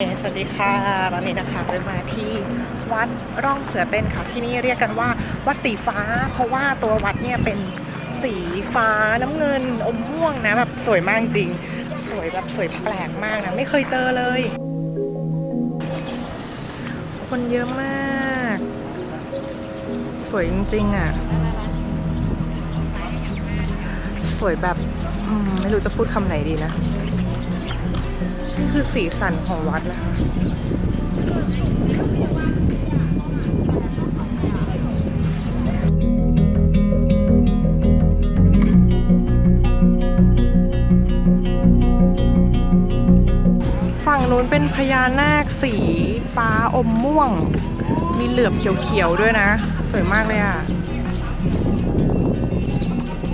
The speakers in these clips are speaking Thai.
สวัสดีค่ะตอนนี้นะคะเดินมาที่วัดร่องเสือเต้นค่ะที่นี่เรียกกันว่าวัดสีฟ้า เพราะว่าตัววัดเนี่ยเป็นสีฟ้าน้ำเงินอมม่วงนะแบบสวยมากจริง สวยแบบสวยแปลกมากนะไม่เคยเจอเลย คนเยอะมาก สวยจริงๆอะสวยแบบไม่รู้จะพูดคำไหนดีนะ คือสีสันของวัดนะคะฝั่งนู้นเป็นพญานาคสีฟ้าอมม่วง มีเหลือบเขียวๆด้วยนะ สวยมากเลยอะ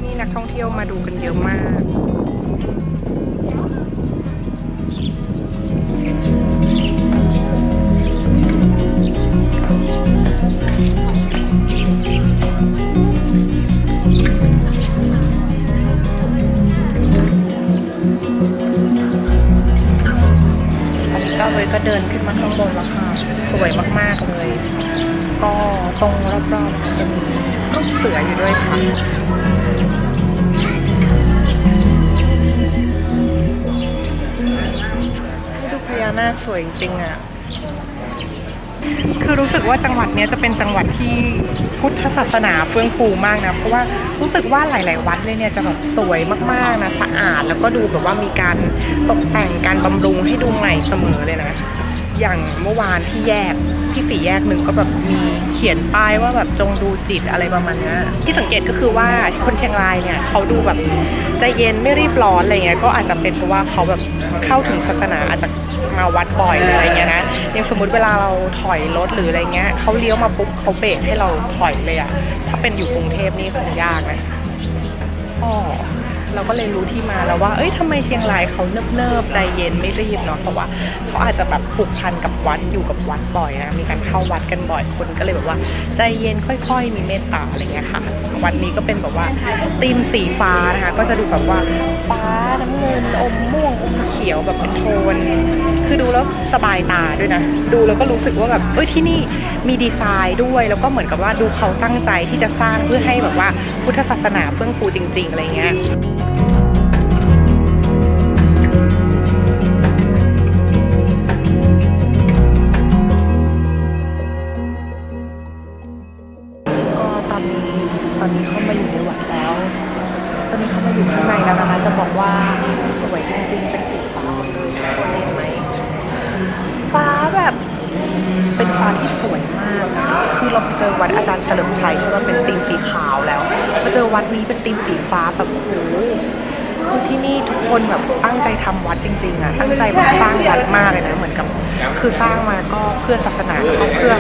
นี่นักท่องเที่ยวมาดูกันเยอะมาก ก็เลยก็เดินขึ้นมาข้างบนแล้วค่ะ สวยมากๆเลย ก็ตรงรอบๆจะมีรูปเสืออยู่ด้วยค่ะ วยจริงอะ คือรู้สึกว่าจังหวัดเนี้ยจะเป็นจังหวัดที่พุทธศาสนาเฟื่องฟูมากนะ เพราะว่ารู้สึกว่าหลาย ๆ วัดเลยเนี่ยจะแบบสวยมากๆนะสะอาด แล้วก็ดูแบบว่ามีการตกแต่งการบำรุงให้ดูใหม่เสมอเลยนะ อย่างเมื่อวานที่แยกที่สี่แยกหนึ่งก็แบบมีเขียนป้ายว่าแบบจงดูจิตอะไรประมาณนี้ที่สังเกตก็คือว่าคนเชียงรายเนี่ยเขาดูแบบใจเย็นไม่รีบร้อนอะไรเงี้ยก็อาจจะเป็นเพราะว่าเขาแบบเข้าถึงศาสนาอาจจะมาวัดบ่อยออะไรเงี้ยนะอย่างสมมติเวลาเราถอยรถหรืออะไรเงี้ยเขาเลี้ยวมาปุ๊บเขาเบรกให้เราถอยเลยอะถ้าเป็นอยู่กรุงเทพนี่คงยากนะอ๋อ เราก็เลยรู้ที่มาแล้วว่า เอ้ยทำไมเชียงรายเขาเนิบๆใจเย็นไม่รีบเนาะเพราะว่าเขาอาจจะแบบผูกพันกับวัดอยู่กับวัดบ่อยนะมีการเข้าวัดกันบ่อยคนก็เลยแบบว่า ใจเย็นค่อย ๆ มีเมตตาอะไรเงี้ยค่ะ วันนี้ก็เป็นแบบว่าธีมสีฟ้านะคะก็จะดูแบบว่าฟ้าน้ำเงินอมม่วงอมเขียวแบบเป็นโทน คือดูแล้วสบายตาด้วยนะ ดูแล้วก็รู้สึกว่าแบบเอ้ยที่นี่มีดีไซน์ด้วยแล้วก็เหมือนกับว่าดูเขาตั้งใจที่จะสร้างเพื่อให้แบบว่าพุทธศาสนาเฟื่องฟูจริง ๆ อะไรเงี้ย อนนี้เข้ามาอยู่ในวัดแล้ว ตอนนี้เข้ามาอยู่ข้างในแล้วนะคะ จะบอกว่าสวยจริงๆ เป็นสีฟ้าหมดเลยคนเห็นไหมฟ้าแบบเป็นฟ้าที่สวยมากนะคือเราไปเจอวัดอาจารย์เฉลิมชัยใช่ไหมเป็นตีมสีขาวแล้วมาเจอวัดนี้เป็นตีมสีฟ้าแบบโอ้โห คือที่นี่ทุกคนแบบตั้งใจทำวัดจริง ๆอะตั้งใจแบบสร้างวัดมากเลยนะเหมือนกับ คือสร้างมาก็เพื่อศาสนาแล้วก็เพื่อ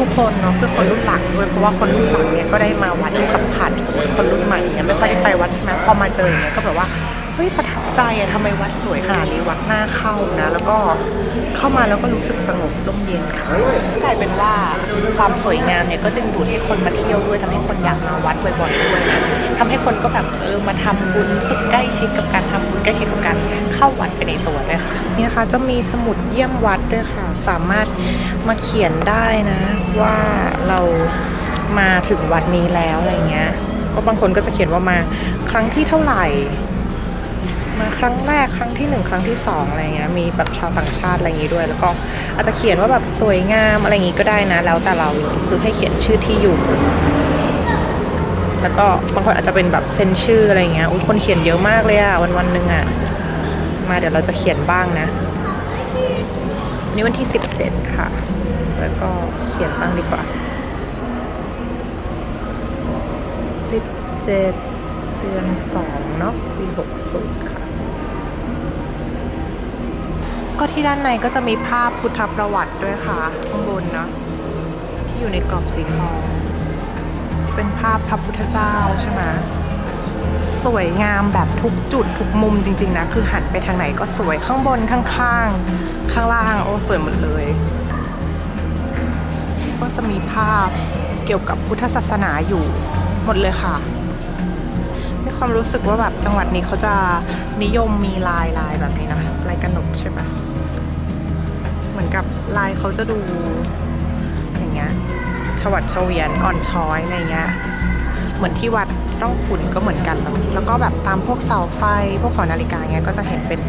ทุกๆคนเนาะเพื่อคนรุ่นหลังด้วยเพราะว่าคนรุ่นหลังเนี่ยก็ได้มาวัดที่สัมผัสสมมติคนรุ่นใหม่เนี่ยไม่ค่อยได้ไปวัดใช่ไหมพอมาเจออย่างเงี้ยก็แบบว่า เฮ้ยประทับใจอะทำไมวัดสวยขนาดนี้วัดหน่าเข้านะ แล้วก็เข้ามาแล้วก็รู้สึกสงบร่มเย็นค่ะกลายเป็นว่าความสวยงามเนี่ยก็ดึงดูดให้คนมาเที่ยวด้วยทำให้คนอยากมาวัดบ่อยๆด้วยนะทำให้คนก็แบบเออมาทำบุญสึกใกล้ชิดกับการทำบุญใกล้ชิดกับการเข้าวัดไปในตัวด้วยค่ะนี่นะคะจะมีสมุดเยี่ยมวัดด้วยค่ะ สามารถมาเขียนได้นะ ว่าเรามาถึงวัดนี้แล้วอะไรเงี้ยก็บางคนก็จะเขียนว่ามาครั้งที่เท่าไหร่ ครั้งแรกครั้งที่หนึ่งครั้งที่สองอะไรเงี้ยมีแบบชาวต่างชาติอะไรอย่างงี้ด้วย แล้วก็อาจจะเขียนว่าแบบสวยงามอะไรอย่างงี้ก็ได้นะ แล้วแต่เราเลยคือให้เขียนชื่อที่อยู่ แล้วก็บางคนอาจจะเป็นแบบเซ็นชื่ออะไรเงี้ยอุ้ยคนเขียนเยอะมากเลยอะวันวันหนึ่งอะมาเดี๋ยวเราจะเขียนบ้างนะวันนี้วันที่สิบเ็ดค่ะ แล้วก็เขียนบ้างดีกว่าสิบเจ็ดเดือนสองเนาะปีหกศูนย์ค่ะ ก็ที่ด้านในก็จะมีภาพพุทธประวัติด้วยค่ะข้างบนเนาะที่อยู่ในกรอบสีทองจะเป็นภาพพระพุทธเจ้าใช่ไหมสวยงามแบบทุกจุดทุกมุมจริง ๆ นะ คือหันไปทางไหนก็สวยข้างบนข้างๆข้างล่างโอ้สวยหมดเลย ก็จะมีภาพเกี่ยวกับพุทธศาสนาอยู่หมดเลยค่ะมีความรู้สึกว่าแบบจังหวัดนี้เขาจะนิยมมีลายลายแบบนี้นะลายกระหนกใช่ปะ กับลายเขาจะดู อย่างเงี้ยชวัดเฉวียนอ่อนช้อยอะไรเงี้ยเหมือนที่วัดร่องขุนก็เหมือนกันเนอะแล้วก็แบบตามพวกเสาไฟพวกหอนาฬิกาเงี้ยก็จะเห็นเป็น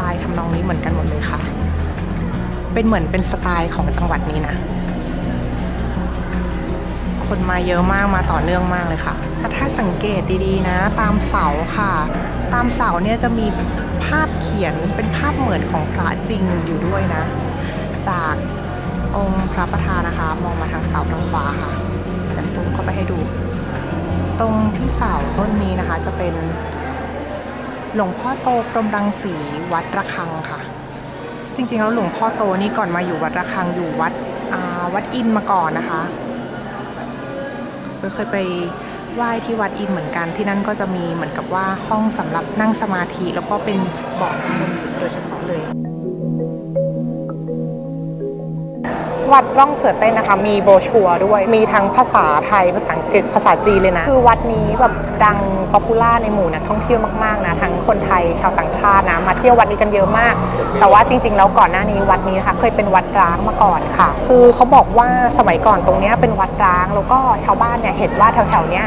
ลายทำนองนี้เหมือนกันหมดเลยค่ะ เป็นเหมือนเป็นสไตล์ของจังหวัดนี้นะคนมาเยอะมากมาต่อเนื่องมากเลยค่ะถ้าสังเกตดีๆนะ ตามเสาค่ะ ตามเสาเนี่ยจะมีภาพเขียนเป็นภาพเหมือนของพระจริงอยู่ด้วยนะ จากองค์พระประธานนะคะ มองมาทางเสาทางขวาค่ะแต่ซูมเข้าไปให้ดู ตรงที่เสาต้นนี้นะคะ จะเป็นหลวงพ่อโตพรมรังสีวัดระฆังค่ะ จริงๆแล้วหลวงพ่อโตนี่ก่อนมาอยู่วัดระฆังอยู่วัดวัดอินมาก่อนนะคะเคยไปไหว้ที่วัดอินเหมือนกันที่นั่นก็จะมีเหมือนกับว่าห้องสำหรับนั่งสมาธิแล้วก็เป็นบ่อน้ำมนต์โดยเฉพาะเลย วัดร่องเสือเต้นนะคะ มีโบชัวร์ด้วย มีทั้งภาษาไทย ภาษาอังกฤษ ภาษาจีนเลยนะ คือวัดนี้แบบ ดังป๊อปปูล่าในหมู่นักท่องเที่ยวมากๆนะทั้งคนไทยชาวต่างชาตินะมาเที่ยววัดนี้กันเยอะมาก แต่ว่าจริง ๆ แล้วก่อนหน้านี้วัดนี้นะคะเคยเป็นวัดร้างมาก่อนค่ะ คือเขาบอกว่าสมัยก่อนตรงนี้เป็นวัดร้าง แล้วก็ชาวบ้านเนี่ยเห็นว่าแถวๆนี้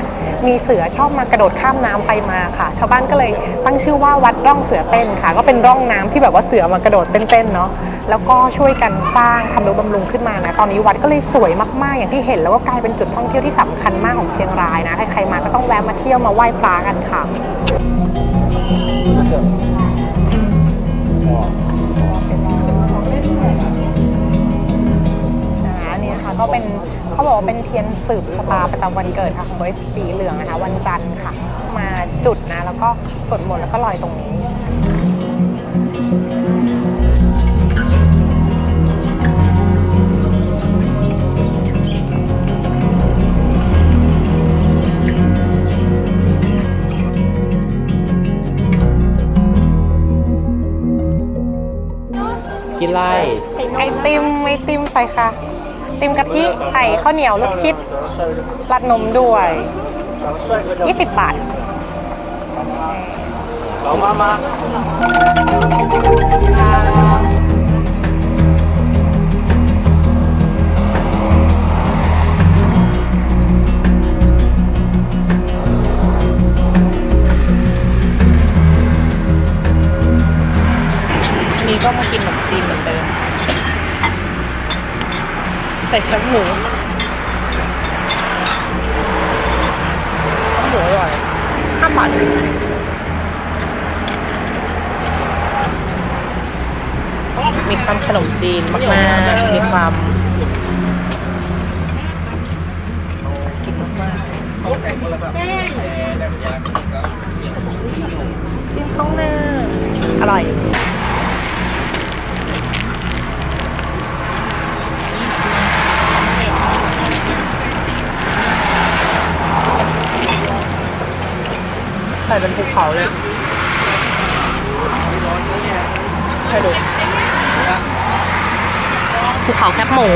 มีเสือชอบมากระโดดข้ามน้ำไปมาค่ะ ชาวบ้านก็เลยตั้งชื่อว่าวัดร่องเสือเต้นค่ะ ก็เป็นร่องน้ำที่แบบว่าเสือมากระโดดเต้นๆเนาะแล้วก็ช่วยกันสร้างทำนุบำรุงขึ้นมานะตอนนี้วัดก็เลยสวยมากๆ อย่างที่เห็นแล้วก็กลายเป็นจุดท่องเที่ยวที่สำคัญมากของเชียงรายนะใครๆมาก็ต้องแวะมาเที่ยวมาไหว้พระกันค่ะนี่นะคะก็เป็นเขาบอกว่าเป็นเทียนสืบชะตาประจำวันเกิดค่ะของบริษัทสีเหลืองนะคะ วันจันทร์ค่ะ มาจุดนะ แล้วก็สวดมนต์แล้วก็ลอยตรงนี้ ไล่ไอติมไอติมใส่ค่ะไอติมกะทิไข่ข้าวเหนียวลูกชิดรัดนมด้วย 20 บาทเรามามา แคบหมูหมูอร่อยห้าบาทเองมีความขนมจีนมากๆมีความกินมากๆจิ้มข้างหน้าอร่อย ส่เป็นภูเขาเลยให้ดูภูเขาแคบหมู